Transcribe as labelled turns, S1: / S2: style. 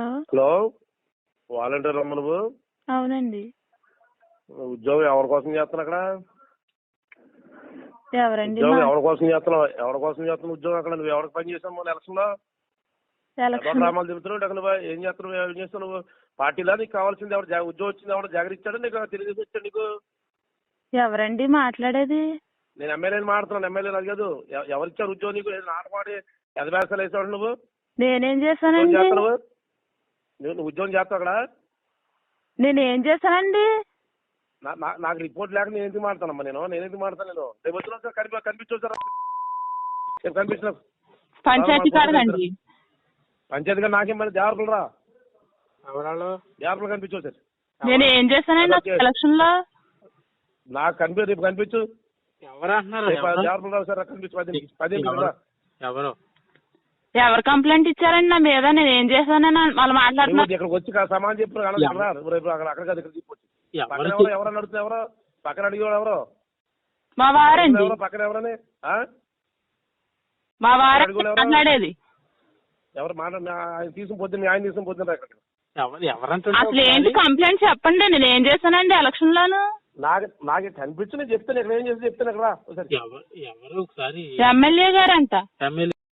S1: Hello? Volunteer అమ్మ నువ్వు?
S2: అవునండి.
S1: ఉద్యోగం ఎవరి కోసం చేస్తున్నావు అక్కడ?
S2: ఎవరండి
S1: ఉద్యోగం ఎవరి కోసం చేస్తున్నావు? ఎవరి కోసం చేస్తున్నావు ఉద్యోగం అక్కడ? నువ్వు ఎవరికి పని చేసావు మొన్న ఎలక్షన్. లో
S2: ఎలక్షన్
S1: డ్రామాలు తిరుగుతున్నావు అక్కడ నువ్వు? ఏం చేస్తున్నావు? ఏం చేస్తావు నువ్వు? పార్టీలో? నీకు కావాల్సింది ఎవరు? ఉద్యోగం వచ్చింది ఎవరు? జాగ్రత్త ఇచ్చాడు? నీకు తెలుగుదేశం ఇచ్చాడు నీకు?
S2: ఎవరండి? మాట్లాడేది?
S1: నేను ఎమ్మెల్యేని మాడుతున్నాను ఎమ్మెల్యేని అది కాదు. ఎవ- ఎవరు ఇచ్చారు ఉద్యోగం నీకు? ఏదో నాటపాడి ఎదవేసాలు వేసాడు నువ్వు?
S2: నేనేం చేశానండి?
S1: చేస్తావు నువ్వు ఉద్యోగం చేస్తావు అక్కడ?
S2: నేనేం చేశానండి?
S1: నా- నా- నాకు రిపోర్ట్ లేక నేను ఎందుకు మాడతానమ్మా నేను? నేను ఎందుకు మాడతాను నేను? రేపు వచ్చిన సార్ కనిపి కనిపించు సార్ రేపు కనిపించిన
S2: పంచాయతీ కాడదండి
S1: పంచాయతీ గారు నాకేం మరి దేవరపులు రా.
S3: ఎవరాళ్ళు?
S1: దేవరపులు కనిపించు సార్
S2: నేను ఏం చేశానండి
S1: ఓకే.
S2: ఎలక్షన్లో
S1: నాకు కనిపి రేపు కనిపించు.
S3: ఎవరు అంటున్నారు?
S1: రేపు
S3: ఎవరు?
S1: దేవరపులు రావు సార్ కనిపించు. పది పది
S3: ఎవరు? ఎవరు?
S2: ఎవరు కంప్లైంట్ ఇచ్చారండి? నా మీద నేను ఏం చేశానని వాళ్ళు మాట్లాడుతున్నారు.
S1: ఇక్కడికి వచ్చి కాస్త సమానం చెప్పు కానీ ఇక్కడ రా. రేపు అక్కడ అక్కడ కాదు ఇక్కడ చెప్పొచ్చు పక్కన
S3: ఎవరు
S1: ఎవరు? పక్కన అడిగేవాడు ఎవరు?
S2: మా వారండి
S1: ఎవరు పక్కన ఎవరని? ఆ?
S2: మా
S1: ఎవరు?
S2: మాట్లాడేది.
S1: ఎవరు మాట ఆయన తీసుకుని తీసుకుని
S2: అసలు ఏంటి కంప్లైంట్ చెప్పండి నేను ఏం చేశానండి ఎలక్షన్ లోను
S1: నాకు నాకు కనిపించు నేను చెప్తాను ఇక్కడ ఏం చేసి చెప్తాను ఇక్కడ రా. ఒకసారి.
S3: ఎవరు ఎవరు ఒకసారి
S2: ఎమ్మెల్యే గారంట.
S3: ఎమ్మెల్యే